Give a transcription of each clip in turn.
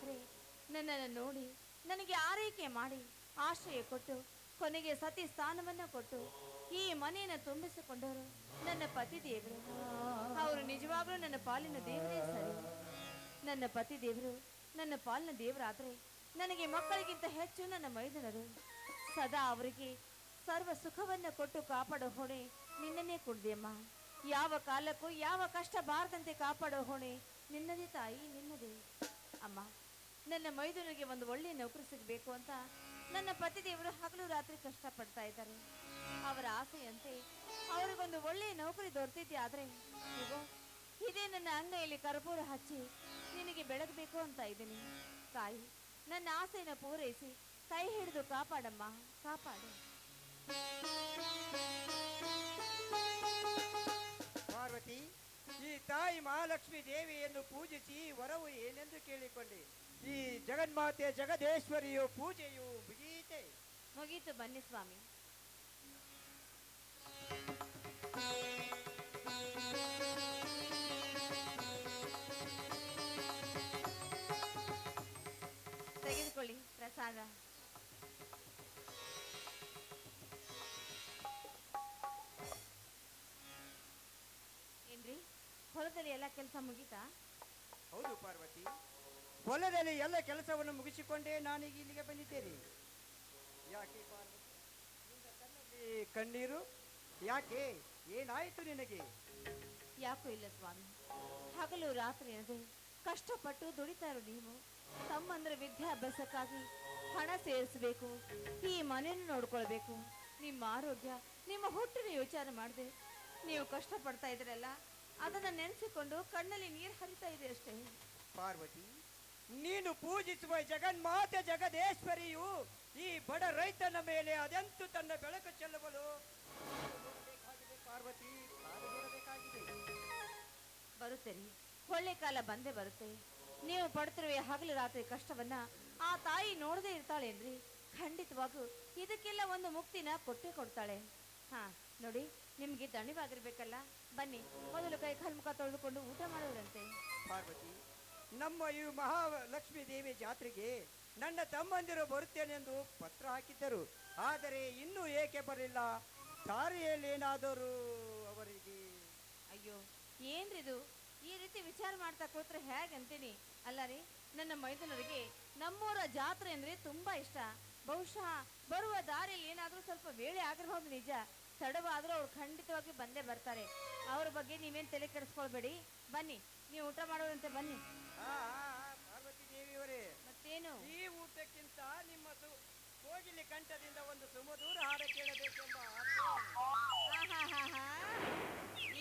ಆದರೆ ನನ್ನನ್ನು ನೋಡಿ ನನಗೆ ಆರೈಕೆ ಮಾಡಿ ಆಶ್ರಯ ಕೊಟ್ಟು ಕೊನೆಗೆ ಸತಿ ಸ್ಥಾನವನ್ನ ಕೊಟ್ಟು ಈ ಮನೆಯನ್ನು ತುಂಬಿಸಿಕೊಂಡವರು ನನ್ನ ಪತಿ ದೇವರು ಅವರು ನಿಜವಾಗ್ಲೂ ನನ್ನ ಪಾಲಿನ ದೇವರೇ ಸರಿ. ನನ್ನ ಪತಿ ದೇವರು ನನ್ನ ಪಾಲಿನ ದೇವರಾದ್ರೆ ನನಗೆ ಮಕ್ಕಳಿಗಿಂತ ಹೆಚ್ಚು ನನ್ನ ಮೈದನರು. ಸದಾ ಅವರಿಗೆ ಸರ್ವ ಸುಖವನ್ನ ಕೊಟ್ಟು ಕಾಪಾಡೋ ಹೊಣೆ ನಿನ್ನನ್ನೇ ಕೊಡ್ದೆಯಮ್ಮ ಯಾವ ಕಾಲಕ್ಕೂ ಯಾವ ಕಷ್ಟ ಬಾರದಂತೆ ಕಾಪಾಡೋ ಹೊಣೆ ನಿನ್ನದೇ ತಾಯಿ, ನಿನ್ನದೇ. ಅಮ್ಮ. ನನ್ನ ಮೈದುನಿಗೆ ಒಂದು ಒಳ್ಳೆಯ ನೌಕರಿ ಸಿಗಬೇಕು ಅಂತ ನನ್ನ ಪತಿ ದೇವರು ಹಗಲು ರಾತ್ರಿ ಕಷ್ಟಪಡ್ತಾ ಇದ್ದಾರೆ. ಅವರ ಆಸೆಯಂತೆ ಅವರಿಗೊಂದು ಒಳ್ಳೆಯ ನೌಕರಿ ದೊರೆತಿದ್ದೆ ಆದ್ರೆ ಇದೇ ನನ್ನ ಅಂಗೈಯಲ್ಲಿ ಕರ್ಪೂರ ಹಚ್ಚಿ ನಿನಗೆ ಬೆಳಗಬೇಕು ಅಂತ ಇದ್ದೀನಿ. ತಾಯಿ, ನನ್ನ ಆಸೆಯನ್ನು ಪೂರೈಸಿ ಕೈ ಹಿಡಿದು ಕಾಪಾಡಮ್ಮ, ಕಾಪಾಡು. ಪಾರ್ವತಿ, ಈ ತಾಯಿ ಮಹಾಲಕ್ಷ್ಮಿ ದೇವಿಯನ್ನು ಪೂಜಿಸಿ ವರವು ಏನೆಂದು ಕೇಳಿಕೊಂಡೆ? ಈ ಜಗನ್ಮಾತೆ ಜಗದೇಶ್ವರಿಯು ಪೂಜೆಯು ಮುಗೀತೆ ಮುಗೀತು ಬನ್ನಿ ಸ್ವಾಮಿ. ತೆಗೆದುಕೊಳ್ಳಿ ಪ್ರಸಾದ. ಏನ್ರಿ? ಹೊಲದಲ್ಲಿ ಎಲ್ಲ ಕೆಲಸ ಮುಗೀತಾ? ಹೌದು ಪಾರ್ವತಿ. ಹೊಲದಲ್ಲಿ ಎಲ್ಲ ಕೆಲಸವನ್ನು ಮುಗಿಸಿಕೊಂಡೇ ನಾನೀಗ ಇಲ್ಲಿಗೆ ಬಂದಿದ್ದೇನೆ. ಯಾಕೆ ಕಣ್ಣಲ್ಲಿ ಕಣ್ಣೀರು? ಯಾಕೆ? ಏನಾಯಿತು ನಿನಗೆ? ಯಾಕೋ ಇಲ್ಲ ಸ್ವಾಮಿ. ಹಗಲು ರಾತ್ರಿ ಅದು. ಕಷ್ಟಪಟ್ಟು ದುಡಿತಾರೋ ನೀವು? ತಮ್ಮಂದ್ರೆ ವಿದ್ಯಾಭ್ಯಾಸಕ್ಕಾಗಿ ಹಣ ಸೇರಿಸಬೇಕು ಈ ಮನೆಯನ್ನು ನೋಡ್ಕೊಳ್ಬೇಕು. ನಿಮ್ಮ ಆರೋಗ್ಯ ನಿಮ್ಮ ಹುಟ್ಟಿನ ವಿಚಾರ ಮಾಡಿದೆ. ನೀವು ಕಷ್ಟಪಡ್ತಾ ಇದ್ರಲ್ಲ ಅದನ್ನ ನೆನೆಸಿಕೊಂಡು ಕಣ್ಣಲ್ಲಿ ನೀರು ಹರಿತಾ ಇದೆ ಅಷ್ಟೇ. ಪಾರ್ವತಿ ನೀನು ಪೂಜಿಸುವ ಜಗನ್ಮಾತೆ ಜಗದೇಶ್ವರಿಯು ಈ ಬಡ ರೈತನ ಮೇಲೆ ಅದೆಂತು ತನ್ನ ಬೆಳಕು ಚೆಲ್ಲುವಲು ನೋಡಬೇಕಾಗಿದೆ ಪಾರ್ವತಿ ಬರುತ್ತೆ ರೀ ಒಳ್ಳೆ ಕಾಲ ಬಂದೇ ಬರುತ್ತೆ. ನೀವು ಪಡ್ತಿರುವ ಹಗಲು ರಾತ್ರಿ ಕಷ್ಟವನ್ನ ಆ ತಾಯಿ ನೋಡದೇ ಇರ್ತಾಳೇನ್ರಿ ಖಂಡಿತವಾಗೂ ಇದಕ್ಕೆಲ್ಲ ಒಂದು ಮುಕ್ತಿನ ಕೊಟ್ಟೇ ಕೊಡ್ತಾಳೆ. ಹಾ ನೋಡಿ ನಿಮ್ಗೆ ದಣಿವಾಗಿರ್ಬೇಕಲ್ಲ. ಬನ್ನಿ ಮೊದಲು ಕೈ ಕಲ್ಮುಖ ಮುಖ ತೊಳೆದುಕೊಂಡು ಊಟ ಮಾಡೋರಂತೆ. ಪಾರ್ವತಿ ನಮ್ಮ ಈ ಮಹಾಲಕ್ಷ್ಮೀ ದೇವಿ ಜಾತ್ರೆಗೆ ನನ್ನ ತಮ್ಮಂದಿರು ಬರುತ್ತೇನೆಂದು ಪತ್ರ ಹಾಕಿದ್ದರು. ಆದರೆ ಇನ್ನೂ ಏಕೆ ಬರಲಿಲ್ಲ? ದಾರಿಯಲ್ಲಿ ಏನಾದರೂ ಅವರಿಗೆ? ಅಯ್ಯೋ ಏನ್ರಿದು ಈ ರೀತಿ ವಿಚಾರ ಮಾಡ್ತಾ ಕೂತ್ರೆ ಹೇಗಂತೀನಿ? ಅಲ್ಲ ರೀ ನನ್ನ ಮೈದುನರಿಗೆ ನಮ್ಮೂರ ಜಾತ್ರೆ ಅಂದ್ರೆ ತುಂಬಾ ಇಷ್ಟ. ಬಹುಶಃ ಬರುವ ದಾರಿಯಲ್ಲಿ ಏನಾದ್ರೂ ಸ್ವಲ್ಪ ವೇಳೆ ಆಗಿರ್ಬೋದು ನಿಜ. ತಡವಾದ್ರೂ ಅವ್ರು ಖಂಡಿತವಾಗಿ ಬಂದೇ ಬರ್ತಾರೆ. ಅವ್ರ ಬಗ್ಗೆ ನೀವೇನ್ ತಲೆ ಕೆಡಿಸ್ಕೊಳ್ಬೇಡಿ. ಬನ್ನಿ, ನೀವು ಊಟ ಮಾಡೋದಂತೆ ಬನ್ನಿ. ಪಾರ್ವತಿ ದೇವಿಯವರೇ ಮತ್ತೇನು? ಈ ಊಟಕ್ಕಿಂತ ನಿಮ್ಮ ಕೋಗಿಲಿ ಕಂಠದಿಂದ ಒಂದು ಸುಮಧೂರ ಹಾಡ ಕೇಳಬೇಕೆಂಬ.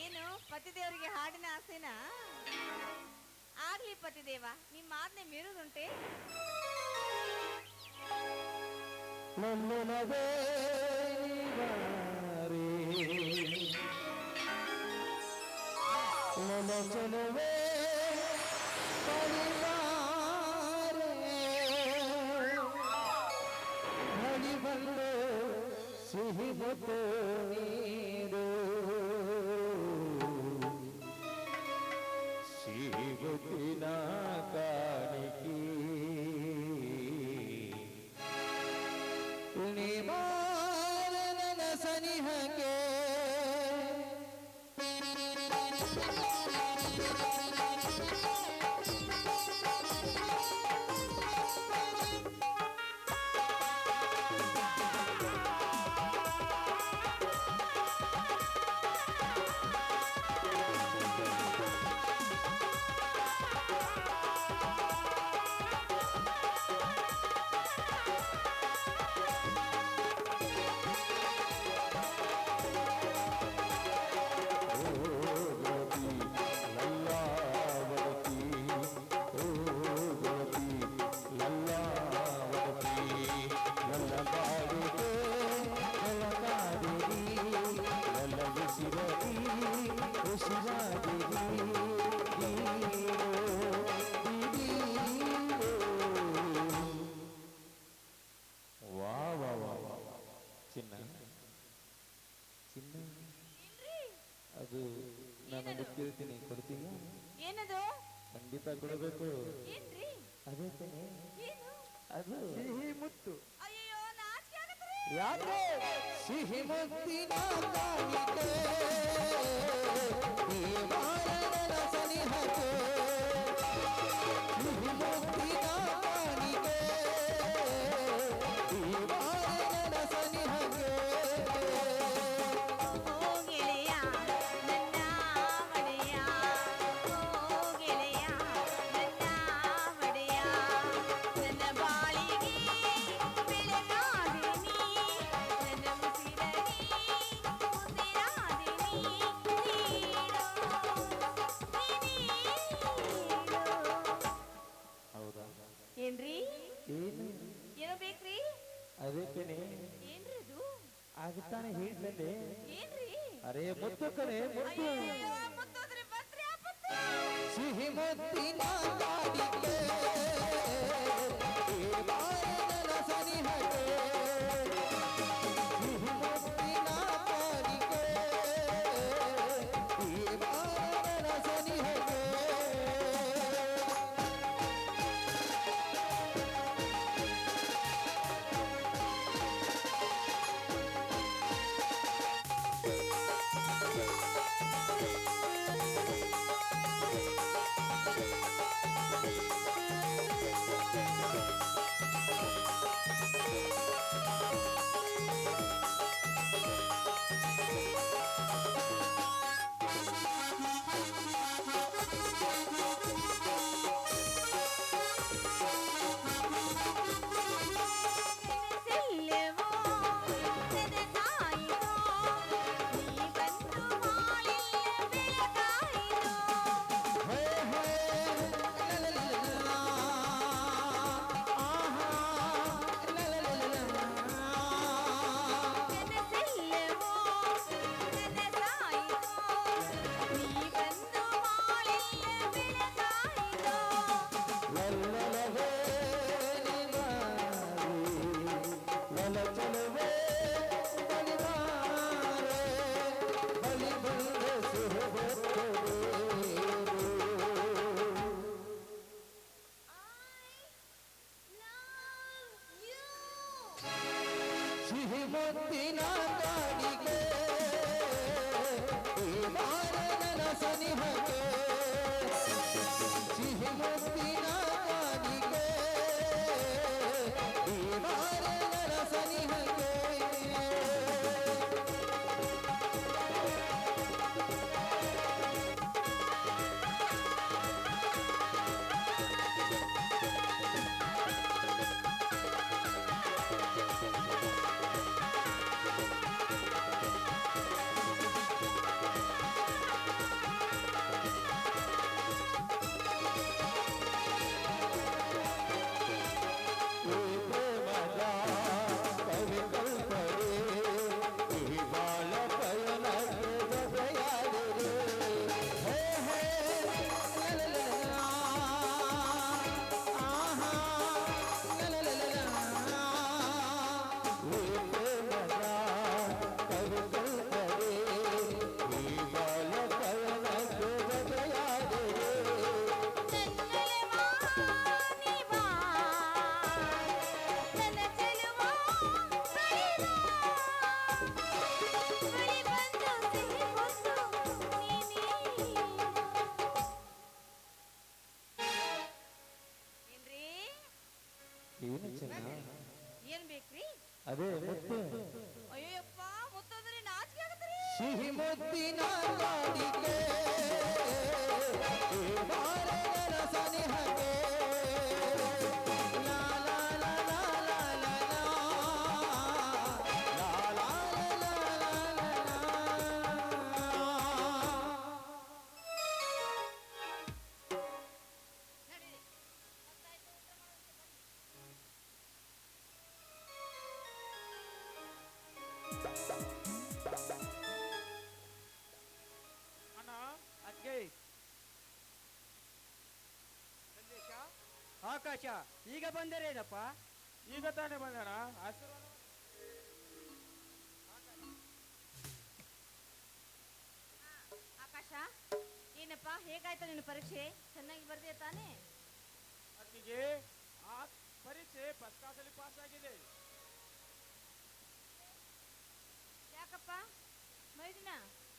ಏನು ಪತಿದೇವರಿಗೆ ಹಾಡಿನ ಆಸೆನಾ? ಆಗ್ಲಿ ಪತಿದೇವ ನಿಮ್ಮ ಆಜ್ಞೆ ಮೀರುದುಂಟೆ? ನನ್ನ ಸಿಹಿ ವಾ ವಾ ವಾ ವಾ ಚಿನ್ನ ಚಿನ್ನ ಅದು ನಾನು ಗೊತ್ತಿರ್ತೀನಿ ಕೊಡ್ತೀನಿ ಏನದು ಖಂಡಿತ ಕೊಡಬೇಕು ಅದೇ ಅದು ಸಿಹಿ ಮುತ್ತು ಯಾಕೆ? ಸಿಹಿ ಮುತ್ತಿನ ಕಾಣಿಕೆ ಈ ಮಾರಣ 덕분에 모두 뭐 ಅದೇ ಮುತ್ತು. ಅಯ್ಯಪ್ಪ ಮುತ್ತಂದ್ರೆ ನಾಚಿಕೆ ಆಗತ್ರಿ ಸಿಹಿ ಮುತ್ತಿನ ಬಾಡಿಗೆ ಆಕಾಶ ಈಗ ಬಂದರೇನಪ್ಪ ಈಗ ತಾನೇ ಬಂದಣ ಆಕಾಶ ಏನಪ್ಪ? ಹೇಗಾಯ್ತು ನಿನ್ನ ಪರೀಕ್ಷೆ? ಚೆನ್ನಾಗಿ ಬರ್ದೆ ತಾನೇ? ಅಕ್ಕಿಗೆ ಆ ಪರೀಕ್ಷೆ ಫಸ್ಟ್ ಕ್ಲಾಸಲ್ಲಿ ಪಾಸ್ ಆಗಿದೆ. ಯಾಕಪ್ಪ? ಮೈದಿನ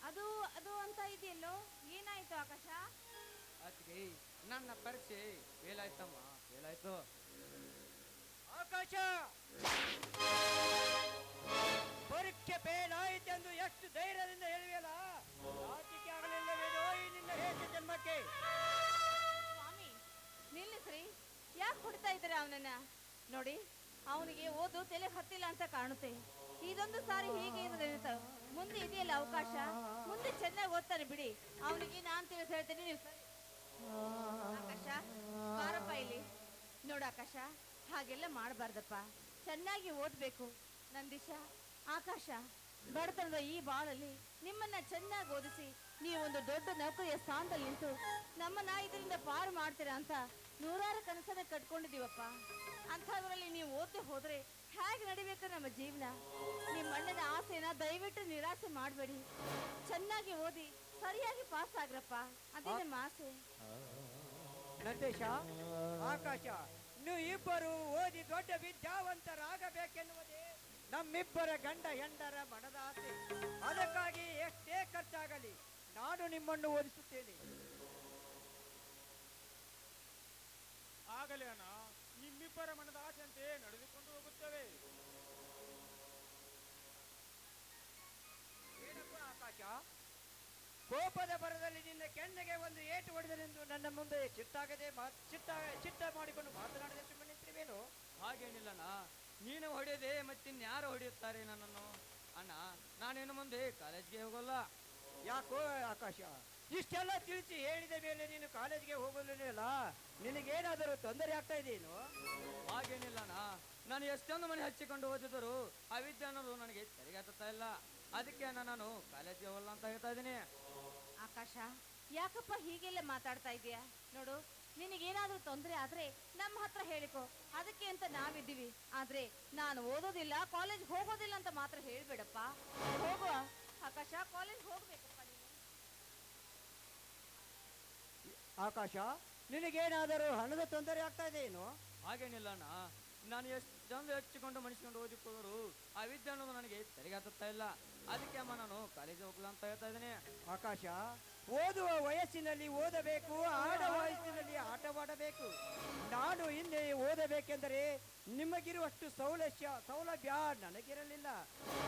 ಅದು ಅದು ಅಂತ ಇದೆಯಲ್ಲೋ? ಏನಾಯ್ತು ಆಕಾಶ? ಅತ್ತಿಗೆ ನನ್ನ ಪರೀಕ್ಷೆ ಫೇಲ್ ಆಯ್ತು ಆಕಾಶ! ಪರೀಕ್ಷೆ ಫೇಲ್ ಆಯಿತೆಂದು ಎಷ್ಟು ಧೈರ್ಯದಿಂದ ಹೇಳಿಯಲ್ಲ ನಾಚಿಕೆ ಆಗಲಿಲ್ಲವೇನೋ ಈ ನಿನ್ನ ಹೇಗೆ ಜನ್ಮಕ್ಕೆ? ಸ್ವಾಮಿ ನಿಲ್ಲಿಸ್ರಿ. ಯಾಕೆ ಹೊಡಿತಾ ಇದ್ದಾರೆ ಅವನನ್ನ? ನೋಡಿ ಅವನಿಗೆ ಓದು ತಲೆ ಹತ್ತಿಲ್ಲ ಅಂತ ಕಾಣುತ್ತೆ. ಇದೊಂದು ಸಾರಿ ಹೀಗೆ ಏನಾಯ್ತು? ಮುಂದೆ ಇದೆಯಲ್ಲ ಅವಕಾಶ? ಮುಂದೆ ಚೆನ್ನಾಗಿ ಓದ್ತಾನೆ ಬಿಡಿ. ಅವನಿಗೆ ನಾನು ತಿಳಿಸ್ ಹೇಳ್ತೀನಿ ನೀವು ಸರಿ ಆಕಾಶ ಬಾರಪ್ಪ ಇಲ್ಲಿ. ನೋಡು ಆಕಾಶ ಹಾಗೆಲ್ಲ ಮಾಡಬಾರ್ದಪ್ಪ. ಚೆನ್ನಾಗಿ ಓದ್ಬೇಕು. ನಂದಿಶ ಆಕಾಶ ಬಡತನದ ಈ ಬಾಳಲ್ಲಿ ನಿಮ್ಮನ್ನ ಚೆನ್ನಾಗಿ ಓದಿಸಿ ನೀವು ಒಂದು ದೊಡ್ಡ ನೌಕರಿಯ ಸ್ಥಾನದಲ್ಲಿ ನಿಂತು ನಮ್ಮನ್ನ ಇದರಿಂದ ಪಾರು ಮಾಡ್ತೀರಾ ಅಂತ ನೂರಾರು ಕನಸನ್ನ ಕಟ್ಕೊಂಡಿದೀವಪ್ಪ ಅಂಥದ್ರಲ್ಲಿ ನೀವು ಓದದೆ ಹೋದ್ರೆ ಹೇಗೆ ನಡಿಬೇಕು ನಮ್ಮ ಜೀವನ? ನಿಮ್ಮ ಅಣ್ಣನ ಆಸೆನ ದಯವಿಟ್ಟು ನಿರಾಸೆ ಮಾಡಬೇಡಿ. ಚೆನ್ನಾಗಿ ಓದಿ ಸರಿಯಾಗಿ ಪಾಸ್ ಆಗ್ರಪ್ಪ ಅದೇ ನಮ್ಮ ಆಸೆ. ನಂದೇಶ ಆಕಾಶ ಇಬ್ಬರು ಓದಿ ದೊಡ್ಡ ವಿದ್ಯಾವಂತರಾಗಬೇಕೆನ್ನುವುದೇ ನಮ್ಮಿಬ್ಬರ ಗಂಡ ಹೆಂಡರ ಮನದ ಆಸೆ ಅದಕ್ಕಾಗಿ ಎಷ್ಟೇ ಖರ್ಚಾಗಲಿ ನಾನು ನಿಮ್ಮನ್ನು ಓದಿಸುತ್ತೇನೆ. ಆಗಲೇ ಅಣ್ಣ, ನಿಮ್ಮಿಬ್ಬರ ಮನದ ಆಸೆಯಂತೆ ನಡೆದುಕೊಂಡು ಹೋಗುತ್ತೇವೆ. ಕೆನ್ನೆಗೆ ಒಂದು ಏಟು ಹೊಡೆದನೆಂದು ನನ್ನ ಮುಂದೆ ಚಿಟ್ಟಾಗದೆ ಚಿತ್ತ ಚಿಟ್ಟ ಚಿಟ್ಟ ಮಾಡಿಕೊಂಡು ಮಾತನಾಡದೆ ಸುಮ್ಮನೆ ನಿಂತಿರುವೇನು? ಹಾಗೇನಿಲ್ಲಣ್ಣ. ನೀನು ಹೊಡೆಯದೆ ಮತ್ತಿನ್ಯಾರು ಹೊಡೆಯುತ್ತಾರೆ ನನ್ನನ್ನು? ಅಣ್ಣ ನಾನೇನು ಮುಂದೆ ಕಾಲೇಜ್ಗೆ ಹೋಗಲ್ಲ. ಯಾಕೋ ಆಕಾಶ? ಇಷ್ಟೆಲ್ಲ ತಿಳಿಸಿ ಹೇಳಿದ ಮೇಲೆ ನೀನು ಕಾಲೇಜಿಗೆ ಹೋಗಲಿಲ್ಲ ನಿನಗೇನಾದರೂ ತೊಂದರೆ ಆಗ್ತಾ ಇದೆಯೇನು? ಹಾಗೇನಿಲ್ಲಣ್ಣ. ನಾನು ಎಷ್ಟೊಂದು ಮನೆ ಹಚ್ಚಿಕೊಂಡು ಓದಿದರೂ ಆ ವಿದ್ಯೆ ಅನ್ನೋದು ನನಗೆ ಸರಿಗೆ ಹತ್ತುತ್ತಾ ಇಲ್ಲ. ಅದಕ್ಕೆ ಅಣ್ಣ ನಾನು ಕಾಲೇಜ್ಗೆ ಹೋಗಲ್ಲ ಅಂತ ಹೇಳ್ತಾ ಇದ್ದೀನಿ. ಆಕಾಶ ಯಾಕಪ್ಪ ಹೀಗೆಲ್ಲ ಮಾತಾಡ್ತಾ ಇದೀಯಾ? ನೋಡು ನಿನಗೇನಾದ್ರೂ ತೊಂದರೆ ಆದ್ರೆ ನಮ್ಮ ಹತ್ರ ಹೇಳಿಕೊ. ಅದಕ್ಕೆ ಅಂತ ನಾವಿದ್ದೀವಿ. ಆದ್ರೆ ನಾನು ಓದೋದಿಲ್ಲ ಕಾಲೇಜ್ ಹೋಗೋದಿಲ್ಲ ಅಂತ ಮಾತ್ರ ಹೇಳ್ಬೇಡಪ್ಪ. ಹೋಗುವ. ಆಕಾಶ ಕಾಲೇಜ್ ಹೋಗ್ಬೇಕಪ್ಪ ನೀನು. ಆಕಾಶ ನಿನಗೇನಾದರೂ ಹಣದ ತೊಂದರೆ ಆಗ್ತಾ ಇದೆಯೇನು ಹಾಗೇನಿಲ್ಲ ಅಣ್ಣ. ನಾನು ಎಷ್ಟೊಂದು ಹಚ್ಚಿಕೊಂಡು ಮಣಿಸ್ಕೊಂಡು ಓದಿಕೊಂಡ್ರು ಆ ವಿದ್ಯೆ ಅನ್ನೋದು ನನಗೆ ಸರಿಗೆ ಹತ್ತುತ್ತಾ ಇಲ್ಲ. ಅದಕ್ಕೆ ಅಮ್ಮ ನಾನು ಕಾಲೇಜ್ ಹೋಗ್ಲಾ ಅಂತ ಹೇಳ್ತಾ ಇದ್ದೀನಿ. ಆಕಾಶ ಓದುವ ವಯಸ್ಸಿನಲ್ಲಿ ಓದಬೇಕು, ಆಡ ವಯಸ್ಸಿನಲ್ಲಿ ಆಟವಾಡಬೇಕು. ನಾನು ಹಿಂದೆ ಓದಬೇಕೆಂದರೆ ನಿಮಗಿರುವಷ್ಟು ಸೌಲಭ್ಯ ಸೌಲಭ್ಯ ನನಗಿರಲಿಲ್ಲ.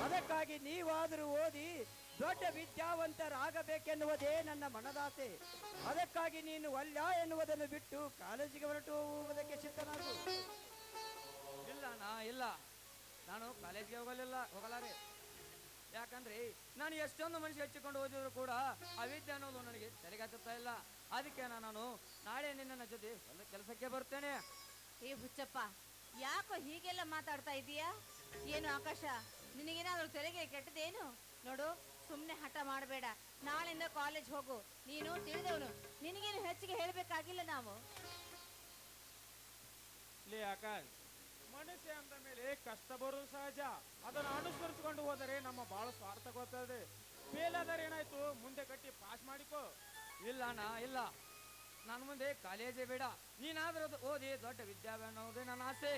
ಅದಕ್ಕಾಗಿ ನೀವಾದರೂ ಓದಿ ದೊಡ್ಡ ವಿದ್ಯಾವಂತರಾಗಬೇಕೆನ್ನುವುದೇ ನನ್ನ ಮನದಾಸೆ. ಅದಕ್ಕಾಗಿ ನೀನು ಅಲ್ಲ ಎನ್ನುವುದನ್ನು ಬಿಟ್ಟು ಕಾಲೇಜಿಗೆ ಹೊರಟು ಹೋಗುವುದಕ್ಕೆ ಸಿದ್ಧನಾಗು. ಇಲ್ಲ ನಾ ಇಲ್ಲ. ನಾನು ಕಾಲೇಜಿಗೆ ಹೋಗಲಿಲ್ಲ, ಹೋಗಲಾರೆ. ಯಾಕಂದ್ರೆ ನಾನು ಎಷ್ಟೊಂದು ಮನುಷ್ಯ ಹಚ್ಚಿಕೊಂಡು ಓದಿದ್ರು ಕೂಡ ಆ ವಿದ್ಯೆ ಅನ್ನೋದು ನನಗೆ ಸರಿಗೆ ಹತ್ತುತ್ತಾ ಇಲ್ಲ. ಅದಕ್ಕೆ ನಾನು ನಾಳೆ ನಿನ್ನ ಜೊತೆ ಒಂದು ಕೆಲಸಕ್ಕೆ ಬರ್ತೇನೆ. ಏ ಹುಚ್ಚಪ್ಪ ಯಾಕೋ ಹೀಗೆಲ್ಲ ಮಾತಾಡ್ತಾ ಇದೀಯಾ? ಏನು ಆಕಾಶ ನಿನಗೇನಾದ್ರೂ ತೆರಿಗೆ ಕೆಟ್ಟದೇನು? ನೋಡು ಸುಮ್ಮನೆ ಹಠ ಮಾಡಬೇಡ. ನಾಳೆಯಿಂದ ಕಾಲೇಜ್ ಹೋಗು. ನೀನು ತಿಳಿದವನು. ನಿನಗೇನು ಹೆಚ್ಚಿಗೆ ಹೇಳಬೇಕಾಗಿಲ್ಲ ನಾವು? ಲೇ ಆಕಾಶ್ ಮನುಷ್ಯ ಅಂದ ಮೇಲೆ ಕಷ್ಟ ಬರುವುದು ಸಹಜ. ಅದನ್ನು ಅನುಸರಿಸಿಕೊಂಡು ಹೋದರೆ ನಮ್ಮ ಬಹಳ ಸ್ವಾರ್ಥ ಗೊತ್ತದೆ. ಫೇಲ್ ಆದರೆ ಏನಾಯ್ತು? ಮುಂದೆ ಕಟ್ಟಿ ಪಾಸ್ ಮಾಡಿಕೋ. ಇಲ್ಲ ಅಣ್ಣ, ಇಲ್ಲ. ನಾನು ಮುಂದೆ ಕಾಲೇಜೇ ಬೇಡ. ನೀನಾದ್ರೂ ಓದಿ ದೊಡ್ಡ ವಿದ್ಯಾಭ್ಯಾಸ ಅನ್ನೋದೇ ನನ್ನ ಆಸೆ.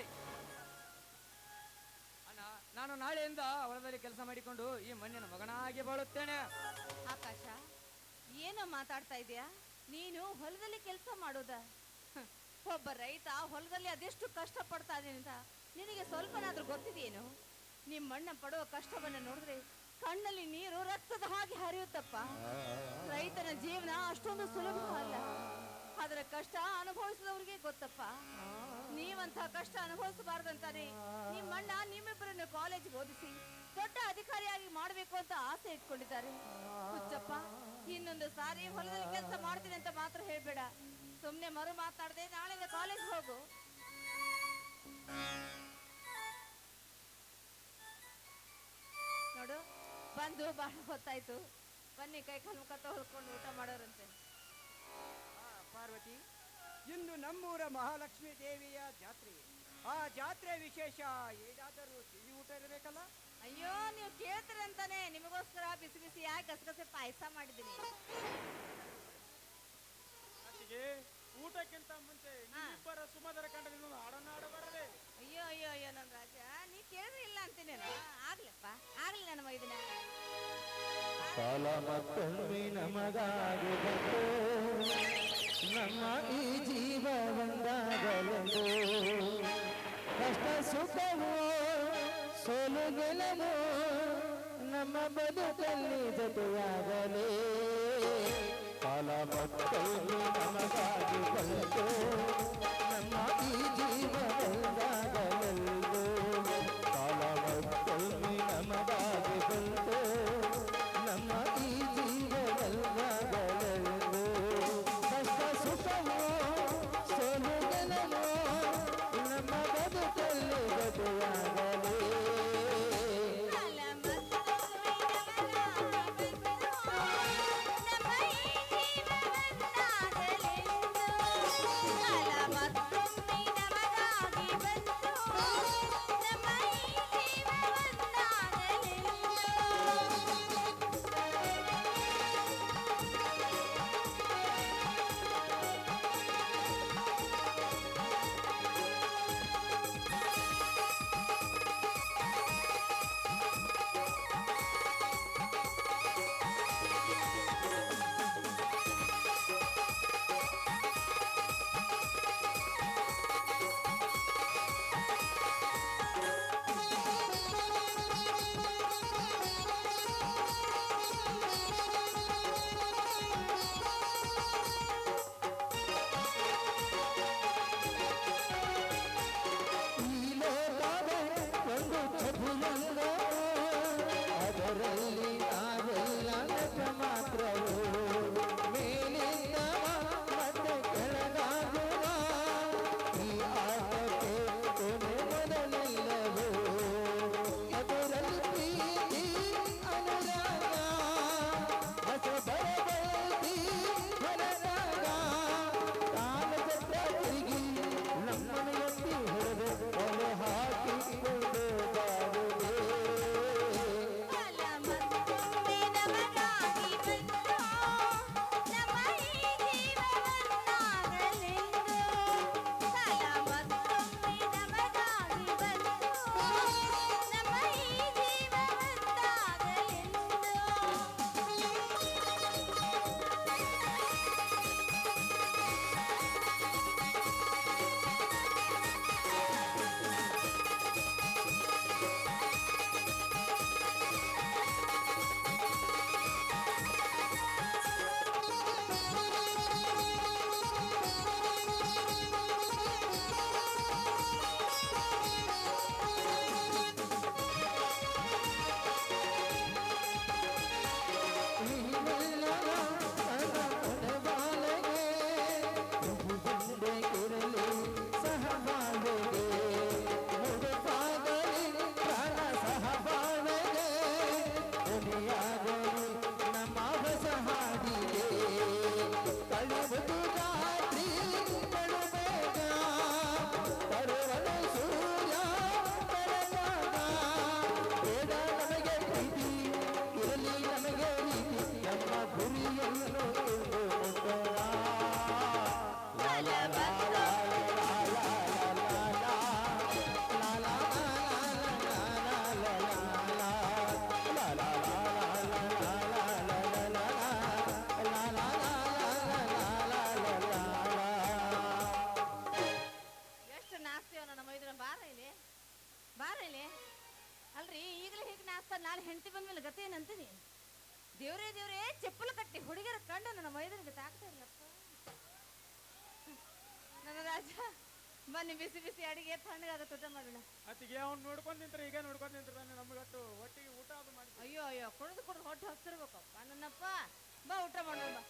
ಅಣ್ಣ, ನಾನು ನಾಳೆಯಿಂದ ಹೊಲದಲ್ಲಿ ಕೆಲಸ ಮಾಡಿಕೊಂಡು ಈ ಮಣ್ಣಿನ ಮಗನಾಗಿ ಬಾಳುತ್ತೇನೆ. ಆಕಾಶ, ಏನೋ ಮಾತಾಡ್ತಾ ಇದೀಯಾ? ನೀನು ಹೊಲದಲ್ಲಿ ಕೆಲಸ ಮಾಡೋದ. ಒಬ್ಬ ರೈತ ಹೊಲದಲ್ಲಿ ಅದೆಷ್ಟು ಕಷ್ಟ ಪಡ್ತಾ ಅಂತ ನಿನಗೆ ಸ್ವಲ್ಪನಾದ್ರೂ ಗೊತ್ತಿದೆಯೇನು? ನಿಮ್ಮಣ್ಣ ಪಡುವ ಕಷ್ಟವನ್ನು ನೋಡಿದ್ರೆ ಕಣ್ಣಲ್ಲಿ ನೀರು ರಕ್ತದ ಹಾಗೆ ಹರಿಯುತ್ತಪ್ಪ. ರೈತನ ಜೀವನ ಅಷ್ಟೊಂದು ಸುಲಭ ಅಲ್ಲ ಅದರ ಕಷ್ಟ ಅನುಭವಿಸಿದವ್ರಿಗೆ ಗೊತ್ತಪ್ಪ. ನೀವಂತ ಕಷ್ಟ ಅನುಭವಿಸಬಾರ್ದಂತಾನೆ ನಿಮ್ಮಣ್ಣ ನಿಮ್ಮಿಬ್ಬರನ್ನು ಕಾಲೇಜಿಗೆ ಓದಿಸಿ ದೊಡ್ಡ ಅಧಿಕಾರಿಯಾಗಿ ಮಾಡಬೇಕು ಅಂತ ಆಸೆ ಇಟ್ಕೊಂಡಿದ್ದಾರೆ. ಹುಚ್ಚಪ್ಪ, ಇನ್ನೊಂದು ಸಾರಿ ಹೊಲದಲ್ಲಿ ಕೆಲಸ ಮಾಡ್ತೀನಿ ಅಂತ ಮಾತ್ರ ಹೇಳ್ಬೇಡ. ಸುಮ್ನೆ ಮರು ಮಾತಾಡದೆ ನಾಳೆ ಕಾಲೇಜ್ ಹೋಗು. ನೋಡು ಬಂದು ಬಹಳ ಹೊತ್ತಾಯ್ತು. ಬನ್ನಿ ಕೈ ಕಾಲು ಮುಖ ತೊಳ್ಕೊಂಡು ಊಟ ಮಾಡೋರಂತೆ. ಆ, ಪಾರ್ವತಿ ಇಂದು ನಮ್ಮೂರ ಮಹಾಲಕ್ಷ್ಮಿ ದೇವಿಯ ಜಾತ್ರೆ. ಆ ಜಾತ್ರೆ ವಿಶೇಷ ಏನಾದರೂ ಸಿಹಿ ಊಟ ಇರಬೇಕಲ್ಲ? ಅಯ್ಯೋ ನೀವು ಕೇಳ್ತೀರಂತಾನೆ ನಿಮಗೋಸ್ಕರ ಬಿಸಿ ಬಿಸಿ ಯಾಕೆ ಗಸಗಸೆ ಪಾಯಸ ಮಾಡಿದ್ದೀನಿ. ಊಟಕ್ಕಿಂತ ಮುಂಚೆ ಇಬ್ಬರ ಸುಮಧರ ಕಂಡ ಒಂದು ಹಾಡನ್ನು ಹಾಡಬಾರದೆ ಅಯ್ಯೋ ಅಯ್ಯೋ ಅಯ್ಯೋ ನನ್ನ ರಾಜ ನೀ ಕೇಳಿದ್ರೆ ಇಲ್ಲ ಅಂತೀನಿ ಆಗ್ಲಪ್ಪ ಆಗ್ಲಿ ನನ್ನ ಮೈದಿನ. ಸಾಲ ಮತ್ತೊಮ್ಮೆ ನಮಗಾಗಿ ನಮ್ಮ ಈ ಜೀವ ಒಂದಾಗಲೆಂದು ಕಷ್ಟ ಸುಖವೋ ಸೋಲು ಗೆಲವೋ ನಮ್ಮ ಬದುಕಲ್ಲಿ ಜೊತೆಯಾಗಲೇ. ಕಾಲ ಮತ್ತೊಮ್ಮೆ Woman ಬಿಸಿ ಬಿಸಿ ಅಡಿಗೆ ತಣ್ಣಗಾದ ಊಟ ಮಾಡೋಣ ಅತ್ತಿಗೆ ಅವ್ನು ನೋಡ್ಕೊಂಡ್ ನಿಂತ್ರೆ ಈಗ ನೋಡ್ಕೊಂಡ್ ನಿಂತಿರ್ತಾನೆ ನಮ್ಗಟ್ಟು ಒಟ್ಟಿಗೆ ಊಟ ಅದು ಮಾಡಿ ಅಯ್ಯೋ ಅಯ್ಯೋ ಕುಡಿದು ಕುಡಿದು ಹೊಟ್ಟೆ ಹಸ್ತಿರ್ಬೇಕಪ್ಪ. ನನ್ನಪ್ಪ ಬಾ ಊಟ ಮಾಡೋಣ ಬಾ.